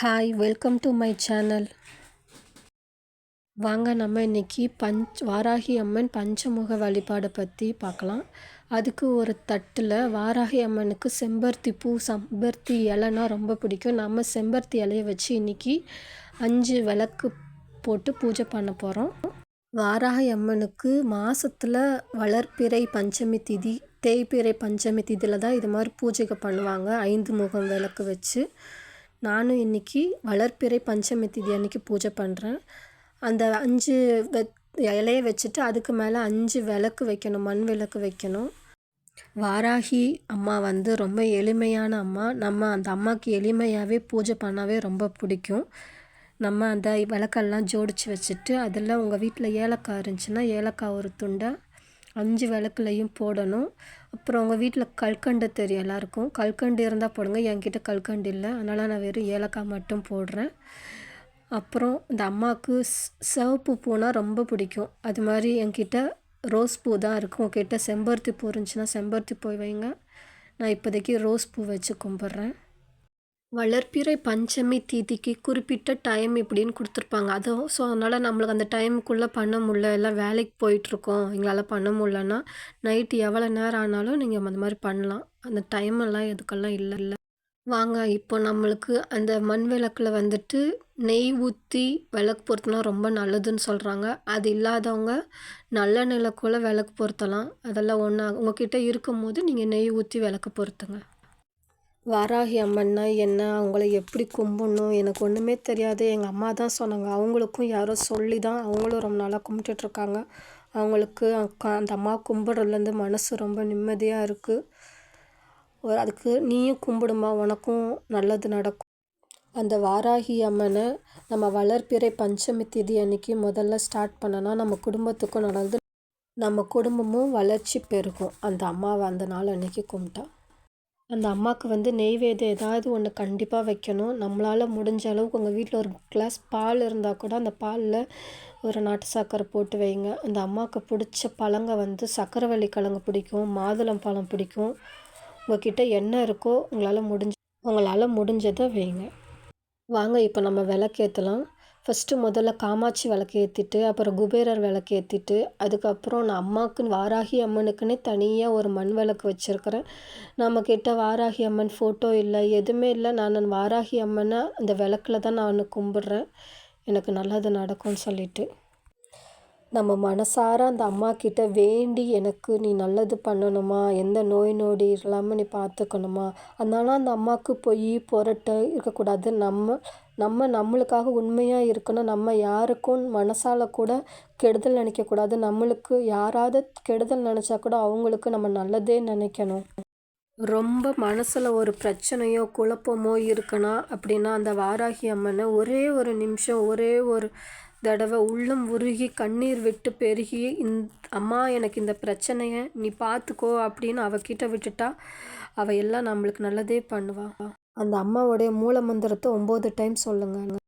Hi welcome to my channel வாங்க நம்ம இன்னைக்கு பஞ்ச் வாராகி அம்மன் பஞ்சமுக வழிபாடை பற்றி பார்க்கலாம் அதுக்கு ஒரு தட்டில் வாராகி அம்மனுக்கு செம்பருத்தி பூ செம்பருத்தி இலைனா ரொம்ப பிடிக்கும். நம்ம செம்பருத்தி இலையை வச்சு இன்னைக்கு அஞ்சு விளக்கு போட்டு பூஜை பண்ண போகிறோம் வாராகி அம்மனுக்கு மாதத்தில் வளர்ப்பிறை பஞ்சமி திதி தேய்பிறை பஞ்சமி திதியில் தான் இது மாதிரி பூஜைகள் பண்ணுவாங்க. ஐந்து முகம் விளக்கு வச்சு. நானும் இன்றைக்கி வளர்ப்பிறை பஞ்சமி திதி அன்றைக்கி பூஜை பண்ணுறேன் அந்த அஞ்சு வெ இலையை வச்சுட்டு அதுக்கு மேலே அஞ்சு விளக்கு வைக்கணும் மண் விளக்கு வைக்கணும். வாராகி அம்மா வந்து ரொம்ப எளிமையான அம்மா. நம்ம அந்த அம்மாவுக்கு எளிமையாகவே பூஜை பண்ணவே ரொம்ப பிடிக்கும். நம்ம அந்த விளக்கெல்லாம் ஜோடித்து வச்சுட்டு அதில் உங்கள் வீட்டில் ஏலக்காய் இருந்துச்சுன்னா ஏலக்காய் ஒரு துண்டை அஞ்சு விளக்குலையும் போடணும். அப்புறம் உங்கள் வீட்டில் கல்கண்டு தெரியும் எல்லாருக்கும். கல்கண்டு இருந்தால் போடுங்க. என்கிட்ட கல்கண்டு இல்லை. அதனால் நான் வெறும் ஏலக்காய் மட்டும் போடுறேன். அப்புறம் இந்த அம்மாவுக்கு சிவப்பு பூனால் ரொம்ப பிடிக்கும். அது மாதிரி என்கிட்ட ரோஸ் பூ தான் இருக்கும். உங்ககிட்ட செம்பருத்தி பூ இருந்துச்சுன்னா செம்பருத்தி பூ வைங்க. நான் இப்போதைக்கு ரோஸ் பூ வச்சு கும்பிட்றேன். வளர்ப்பிறை பஞ்சமி தீதிக்கு குறிப்பிட்ட டைம் இப்படின்னு கொடுத்துருப்பாங்க. அதுவும் ஸோ அதனால் நம்மளுக்கு அந்த டைமுக்குள்ளே பண்ண முடில எல்லாம் வேலைக்கு போயிட்டுருக்கோம். எங்களால் பண்ண முடிலன்னா நைட்டு எவ்வளோ நேரம் ஆனாலும் நீங்கள் அந்த மாதிரி பண்ணலாம். அந்த டைம் எல்லாம் எதுக்கெல்லாம் இல்லை. இல்லை. வாங்க இப்போ நம்மளுக்கு அந்த மண் விளக்கில் வந்துட்டு நெய் ஊற்றி விளக்கு பொருத்தினா ரொம்ப நல்லதுன்னு சொல்கிறாங்க அது இல்லாதவங்க நல்ல நிலக்குள்ளே விளக்கு பொருத்தலாம். அதெல்லாம் ஒன்றா உங்ககிட்ட இருக்கும் போது நீங்கள் நெய் ஊற்றி விளக்கு பொருத்துங்க. வாராகி அம்மன்னா என்ன? அவங்கள எப்படி கும்பிட்ணும் எனக்கு ஒன்றுமே தெரியாது. எங்கள் அம்மா தான் சொன்னாங்க. அவங்களுக்கும் யாரோ சொல்லி தான் அவங்களும் ரொம்ப நாளாக கும்பிட்டுட்ருக்காங்க அவங்களுக்கு அக்கா அந்த அம்மா கும்பிட்றதுலேருந்து மனசு ரொம்ப நிம்மதியாக இருக்குது ஒரு அதுக்கு நீயும் கும்பிடுமா? உனக்கும் நல்லது நடக்கும். அந்த வாராகி அம்மனை நம்ம வளர்ப்பிறை பஞ்சமி திதி அன்னைக்கு முதல்ல ஸ்டார்ட் பண்ணனா நம்ம குடும்பத்துக்கும் நல்லது. நம்ம குடும்பமும் வளர்ச்சி பெருகும். அந்த அம்மாவை அந்த நாள் அன்னைக்கு கும்பிட்டா. அந்த அம்மாவுக்கு வந்து நெய்வேத்தியம் ஏதாவது ஒன்று கண்டிப்பாக வைக்கணும். நம்மளால் முடிஞ்ச அளவுக்கு உங்கள் வீட்டில் ஒரு கிளாஸ் பால் இருந்தால் கூட அந்த பாலில் ஒரு நாட்டு சர்க்கரை போட்டு வைங்க. அந்த அம்மாவுக்கு பிடிச்ச பழங்க வந்து சக்கரவள்ளி கிழங்கு பிடிக்கும் மாதுளம் பழம் பிடிக்கும். உங்கள்கிட்ட என்ன இருக்கோ உங்களால் முடிஞ்ச உங்களால் முடிஞ்சதை வைங்க. வாங்க இப்போ நம்ம விளக்கேற்றலாம் ஃபஸ்ட்டு முதல்ல காமாட்சி விளக்கு ஏற்றிட்டு அப்புறம் குபேரர் விளக்கு ஏற்றிட்டு அதுக்கப்புறம் நான் அம்மாவுக்குன்னு வாராகி அம்மனுக்குன்னே தனியாக ஒரு மண் விளக்கு வச்சுருக்கிறேன். நம்மக்கிட்ட வாராகி அம்மன் ஃபோட்டோ இல்லை எதுவுமே இல்லை. நான் வாராகி அம்மனை அந்த விளக்கில் தான் நான் கும்பிட்றேன். எனக்கு நல்லது நடக்கும்னு சொல்லிட்டு. நம்ம மனசார அந்த அம்மா கிட்ட வேண்டி எனக்கு நீ நல்லது பண்ணணுமா? எந்த நோய் நொடி இல்லாமல் நீ பார்த்துக்கணுமா அதனால அந்த அம்மாவுக்கு பொய் புரட்டு இருக்கக்கூடாது. நம்ம நம்ம நம்மளுக்காக உண்மையாக இருக்கணும். நம்ம யாருக்கும் மனசால் கூட கெடுதல் நினைக்கக்கூடாது. நம்மளுக்கு யாராவது கெடுதல் நினச்சா கூட அவங்களுக்கு நம்ம நல்லதே நினைக்கணும். ரொம்ப மனசில் ஒரு பிரச்சனையோ குழப்பமோ இருக்குன்னா அப்படின்னா அந்த வாராகி அம்மனை ஒரே ஒரு நிமிஷம் ஒரே ஒரு தடவை உள்ளம் உருகி கண்ணீர் விட்டு பெருகி இந் அம்மா எனக்கு இந்த பிரச்சனையை நீ பார்த்துக்கோ அப்படின்னு அவகிட்ட விட்டுட்டா அவள் எல்லாம் நம்மளுக்கு நல்லதே பண்ணுவாள் அந்த அம்மாவுடைய மூல மந்திரத்தை ஒம்பது டைம் சொல்லுங்க.